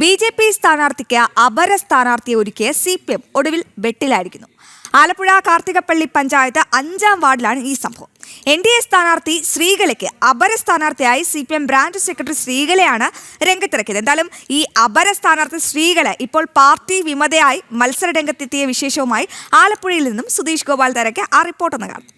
B J P സ്ഥാനാർത്ഥിക്ക് അപര സ്ഥാനാർത്ഥിയെ ഒരുക്കിയ സി പി എം ഒടുവിൽ വെട്ടിലായിരിക്കുന്നു. ആലപ്പുഴ കാർത്തികപ്പള്ളി പഞ്ചായത്ത് അഞ്ചാം വാർഡിലാണ് ഈ സംഭവം. എൻ ഡി എ സ്ഥാനാർത്ഥി ശ്രീകലയ്ക്ക് അപര സ്ഥാനാർത്ഥിയായി C P M branch secretary ശ്രീകലയാണ് രംഗത്തിറക്കിയത്. എന്തായാലും ഈ അപര സ്ഥാനാർത്ഥി ശ്രീകല ഇപ്പോൾ പാർട്ടി വിമതയായി മത്സര രംഗത്തെത്തിയ വിശേഷവുമായി ആലപ്പുഴയിൽ നിന്നും സുധീഷ് ഗോപാൽ തരയ്ക്ക് ആ റിപ്പോർട്ടൊന്ന് കാണും.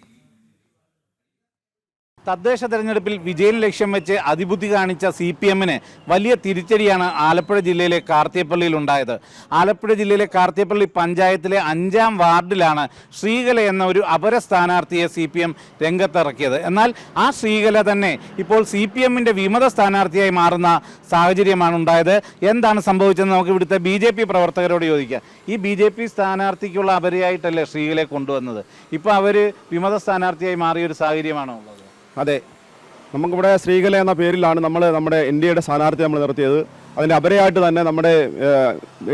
തദ്ദേശ തെരഞ്ഞെടുപ്പിൽ വിജയം ലക്ഷ്യം വെച്ച് അതിബുദ്ധി കാണിച്ച സി പി എമ്മിന് വലിയ തിരിച്ചടിയാണ് ആലപ്പുഴ ജില്ലയിലെ കാർത്തിയപ്പള്ളിയിൽ ഉണ്ടായത്. ആലപ്പുഴ ജില്ലയിലെ കാർത്തിയപ്പള്ളി പഞ്ചായത്തിലെ അഞ്ചാം വാർഡിലാണ് ശ്രീകല എന്ന ഒരു അപര സ്ഥാനാർത്ഥിയെ സി പി എം രംഗത്തിറക്കിയത്. എന്നാൽ ആ ശ്രീകല തന്നെ ഇപ്പോൾ സി പി എമ്മിന്റെ വിമത സ്ഥാനാർത്ഥിയായി മാറുന്ന സാഹചര്യമാണ് ഉണ്ടായത്. എന്താണ് സംഭവിച്ചതെന്ന് നമുക്ക് ഇവിടുത്തെ ബി ജെ പി പ്രവർത്തകരോട് ചോദിക്കാം. ഈ ബി ജെ പി സ്ഥാനാർത്ഥിക്കുള്ള അപരയായിട്ടല്ലേ ശ്രീകലയെ കൊണ്ടുവന്നത്? ഇപ്പോൾ അവർ വിമത സ്ഥാനാർത്ഥിയായി മാറിയ ഒരു സാഹചര്യമാണോ ഉള്ളത്? അതെ. നമുക്കിവിടെ ശ്രീകല എന്ന പേരിലാണ് നമ്മൾ നമ്മുടെ എയുടെ സ്ഥാനാർത്ഥി നമ്മൾ നിർത്തിയത്. അതിന്റെ അപരയായിട്ട് തന്നെ നമ്മുടെ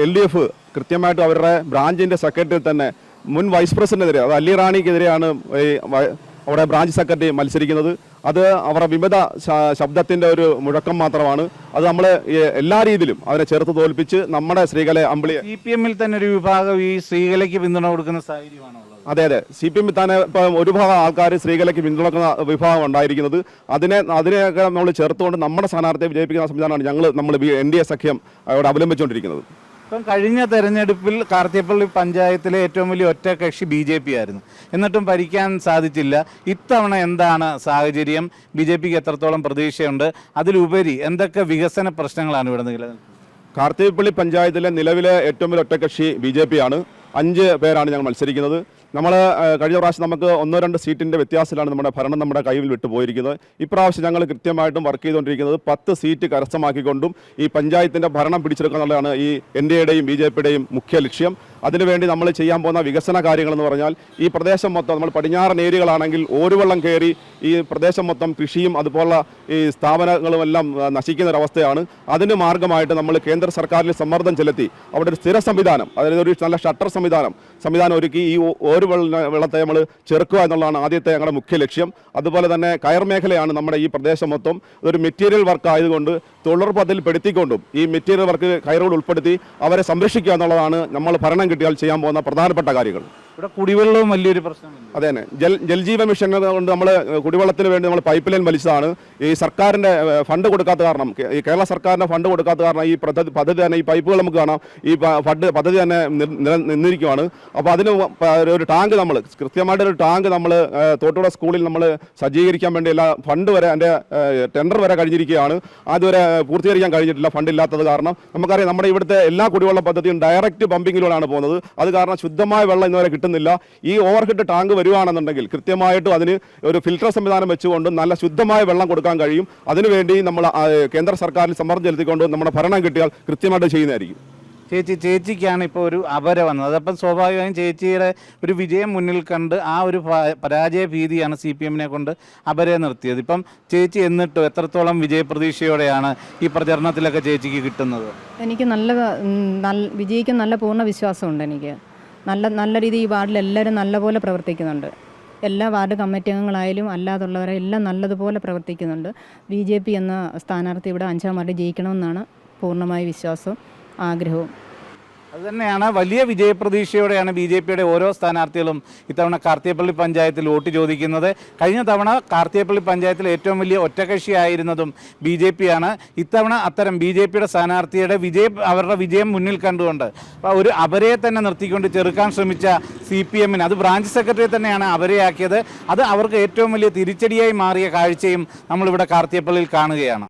എൽ ഡി എഫ് കൃത്യമായിട്ട് അവരുടെ ബ്രാഞ്ചിന്റെ സെക്രട്ടറി തന്നെ മുൻ വൈസ് പ്രസിഡന്റിനെതിരെ അത് അല്ലി റാണിക്കെതിരെയാണ് ഈ അവിടെ ബ്രാഞ്ച് സെക്രട്ടറി മത്സരിക്കുന്നത്. അത് അവരുടെ വിമത ശബ്ദത്തിന്റെ ഒരു മുഴക്കം മാത്രമാണ്. അത് നമ്മൾ എല്ലാ രീതിയിലും അവരെ ചേർത്ത് തോൽപ്പിച്ച് നമ്മുടെ ശ്രീകല അമ്പിളി സി പി എമ്മിൽ തന്നെ ഒരു വിഭാഗം ഈ ശ്രീകലയ്ക്ക് പിന്തുണ കൊടുക്കുന്ന സാഹചര്യമാണോ? അതെ അതെ. സി പി എം തന്നെ ഇപ്പം ഒരു ഭാഗം ആൾക്കാർ സ്ത്രീകളേക്ക് പിന്തുണക്കുന്ന വിഭാഗം ഉണ്ടായിരിക്കുന്നത്. അതിനെ അതിനെയൊക്കെ നമ്മൾ ചേർത്തുകൊണ്ട് നമ്മുടെ സ്ഥാനാർത്ഥിയെ വിജയിപ്പിക്കുന്ന സംവിധാനമാണ് ഞങ്ങൾ നമ്മൾ എൻ ഡി എ സഖ്യം അവിടെ അവലംബിച്ചുകൊണ്ടിരിക്കുന്നത്. ഇപ്പം കഴിഞ്ഞ തെരഞ്ഞെടുപ്പിൽ കാർത്തിയപ്പള്ളി പഞ്ചായത്തിലെ ഏറ്റവും വലിയ ഒറ്റ കക്ഷി ബി ജെ പി ആയിരുന്നു. എന്നിട്ടും ഭരിക്കാൻ സാധിച്ചില്ല. ഇത്തവണ എന്താണ് സാഹചര്യം? ബി ജെ പിക്ക് എത്രത്തോളം പ്രതീക്ഷയുണ്ട്? അതിലുപരി എന്തൊക്കെ വികസന പ്രശ്നങ്ങളാണ് ഇവിടെ നിലനിൽക്കുന്നത്? കാർത്തികപ്പള്ളി പഞ്ചായത്തിലെ നിലവിലെ ഏറ്റവും വലിയ ഒറ്റക്കക്ഷി ബി ജെ പി ആണ്. അഞ്ച് പേരാണ് ഞങ്ങൾ മത്സരിക്കുന്നത്. നമ്മൾ കഴിഞ്ഞ പ്രാവശ്യം നമുക്ക് ഒന്നോ രണ്ട് സീറ്റിന്റെ വ്യത്യാസത്തിലാണ് നമ്മുടെ ഭരണം നമ്മുടെ കയ്യിൽ വിട്ടു പോയിരിക്കുന്നത്. ഇപ്രാവശ്യം ഞങ്ങൾ കൃത്യമായിട്ടും വർക്ക് ചെയ്തുകൊണ്ടിരിക്കുന്നത് പത്ത് സീറ്റ് കരസ്ഥമാക്കിക്കൊണ്ടും ഈ പഞ്ചായത്തിന്റെ ഭരണം പിടിച്ചെടുക്കുക എന്നുള്ളതാണ് ഈ എൻ ഡി എയുടെയും ബി ജെ പിയുടെയും മുഖ്യ ലക്ഷ്യം. അതിനുവേണ്ടി നമ്മൾ ചെയ്യാൻ പോകുന്ന വികസന കാര്യങ്ങളെന്ന് പറഞ്ഞാൽ ഈ പ്രദേശം മൊത്തം നമ്മൾ പടിഞ്ഞാറൻ ഏരിയകളാണെങ്കിൽ ഓരുവെള്ളം കയറി ഈ പ്രദേശം മൊത്തം കൃഷിയും അതുപോലുള്ള ഈ സ്ഥാപനങ്ങളും എല്ലാം നശിക്കുന്ന ഒരവസ്ഥയാണ് അതിന് മാർഗമായിട്ട് നമ്മൾ കേന്ദ്ര സർക്കാരിൽ സമ്മർദ്ദം ചെലുത്തി അവിടെ ഒരു സ്ഥിര സംവിധാനം അതായത് ഒരു നല്ല ഷട്ടർ സംവിധാനം സംവിധാനം ഒരുക്കി ഈ ഒരു വെള്ളത്തെ നമ്മൾ ചെറുക്കുക എന്നുള്ളതാണ് ആദ്യത്തെ ഞങ്ങളുടെ മുഖ്യ ലക്ഷ്യം. അതുപോലെ തന്നെ കയർ മേഖലയാണ് നമ്മുടെ ഈ പ്രദേശം മൊത്തം. ഒരു മെറ്റീരിയൽ വർക്ക് ആയതുകൊണ്ട് തൊഴിലുറപ്പ് അതിൽ പെടുത്തിക്കൊണ്ടും ഈ മെറ്റീരിയൽ വർക്ക് കയറുകൾ ഉൾപ്പെടുത്തി അവരെ സംരക്ഷിക്കുക എന്നുള്ളതാണ് നമ്മൾ ഭരണം കിട്ടിയാൽ ചെയ്യാൻ പോകുന്ന പ്രധാനപ്പെട്ട കാര്യങ്ങൾ. ഇവിടെ കുടിവെള്ളവും വലിയൊരു പ്രശ്നമില്ല അതെ തന്നെ ജൽ ജൽജീവൻ മിഷൻ കൊണ്ട് നമ്മൾ കുടിവെള്ളത്തിന് വേണ്ടി നമ്മൾ പൈപ്പ് ലൈൻ വലിച്ചതാണ്. ഈ സർക്കാരിന്റെ ഫണ്ട് കൊടുക്കാത്ത കാരണം ഈ കേരള സർക്കാരിന്റെ ഫണ്ട് കൊടുക്കാത്ത കാരണം ഈ പദ്ധതി പദ്ധതി തന്നെ ഈ പൈപ്പുകൾ നമുക്ക് കാണാം. ഈ ഫണ്ട് പദ്ധതി തന്നെ നിന്നിരിക്കുവാണ്. അപ്പോൾ അതിന് ഒരു ടാങ്ക് നമ്മൾ കൃത്യമായിട്ട് ഒരു ടാങ്ക് നമ്മൾ തോട്ടുകൂടെ സ്കൂളിൽ നമ്മൾ സജ്ജീകരിക്കാൻ വേണ്ടി എല്ലാ ഫണ്ട് വരെ അതിന്റെ ടെൻഡർ വരെ കഴിഞ്ഞിരിക്കുകയാണ്. അതുവരെ പൂർത്തീകരിക്കാൻ കഴിഞ്ഞിട്ടില്ല ഫണ്ട് ഇല്ലാത്തത് കാരണം. നമുക്കറിയാം നമ്മുടെ ഇവിടുത്തെ എല്ലാ കുടിവെള്ള പദ്ധതിയും ഡയറക്റ്റ് പമ്പിങ്ങിലൂടെയാണ് പോകുന്നത്. അത് കാരണം ശുദ്ധമായ വെള്ളം ഇന്നുവരെ കിട്ടുന്നില്ല. ഈ ഓവർഹെഡ് ടാങ്ക് വരുവാണെന്നുണ്ടെങ്കിൽ കൃത്യമായിട്ട് അതിന് ഒരു ഫിൽട്ടർ സംവിധാനം വെച്ചുകൊണ്ട് നല്ല ശുദ്ധമായ വെള്ളം കൊടുക്കാൻ കഴിയും. അതിനുവേണ്ടി നമ്മൾ കേന്ദ്ര സർക്കാരിൽ സമ്മർദ്ദം ചെലുത്തിക്കൊണ്ട് നമ്മുടെ ഭരണം കിട്ടിയാൽ കൃത്യമായിട്ട് ചെയ്യുന്നതായിരിക്കും. ചേച്ചി ചേച്ചിക്കാണ് ഇപ്പോൾ ഒരു അപര വന്നത്. അതപ്പം സ്വാഭാവികമായും ചേച്ചിയുടെ ഒരു വിജയം മുന്നിൽ കണ്ട് ആ ഒരു പരാജയ ഭീതിയാണ് സി പി എമ്മിനെ കൊണ്ട് അപരയെ നിർത്തിയത്. ഇപ്പം ചേച്ചി എന്നിട്ടും എത്രത്തോളം വിജയപ്രതീക്ഷയോടെയാണ് ഈ പ്രചരണത്തിലൊക്കെ ചേച്ചിക്ക് കിട്ടുന്നത്? എനിക്ക് നല്ല വിജയിക്കാൻ നല്ല പൂർണ വിശ്വാസമുണ്ട് എനിക്ക്. നല്ല നല്ല രീതിയിൽ ഈ വാർഡിൽ എല്ലാവരും നല്ലപോലെ പ്രവർത്തിക്കുന്നുണ്ട്. എല്ലാ വാർഡ് കമ്മിറ്റി അംഗങ്ങളായാലും അല്ലാതുള്ളവരെ എല്ലാം നല്ലതുപോലെ പ്രവർത്തിക്കുന്നുണ്ട്. ബി ജെ പി എന്ന സ്ഥാനാർത്ഥി ഇവിടെ അഞ്ചാം വാർഡ് ജയിക്കണമെന്നാണ് പൂർണമായ വിശ്വാസവും ആഗ്രഹവും. അതുതന്നെയാണ് വലിയ വിജയപ്രതീക്ഷയോടെയാണ് ബി ജെ പിയുടെ ഓരോ സ്ഥാനാർത്ഥികളും ഇത്തവണ കാർത്തിയപ്പള്ളി പഞ്ചായത്തിൽ വോട്ട് ചോദിക്കുന്നത്. കഴിഞ്ഞ തവണ കാർത്തിയപ്പള്ളി പഞ്ചായത്തിൽ ഏറ്റവും വലിയ ഒറ്റകക്ഷിയായിരുന്നതും ബി ജെ പി ആണ് ഇത്തവണ അത്തരം ബി ജെ പിയുടെ സ്ഥാനാർത്ഥിയുടെ വിജയം അവരുടെ വിജയം മുന്നിൽ കണ്ടുകൊണ്ട് ഒരു അവരെ തന്നെ നിർത്തിക്കൊണ്ട് ചെറുക്കാൻ ശ്രമിച്ച സി പി എമ്മിന് അത് ബ്രാഞ്ച് സെക്രട്ടറി തന്നെയാണ് അവരെയാക്കിയത് അത് അവർക്ക് ഏറ്റവും വലിയ തിരിച്ചടിയായി മാറിയ കാഴ്ചയും നമ്മളിവിടെ കാർത്തിയപ്പള്ളിയിൽ കാണുകയാണ്.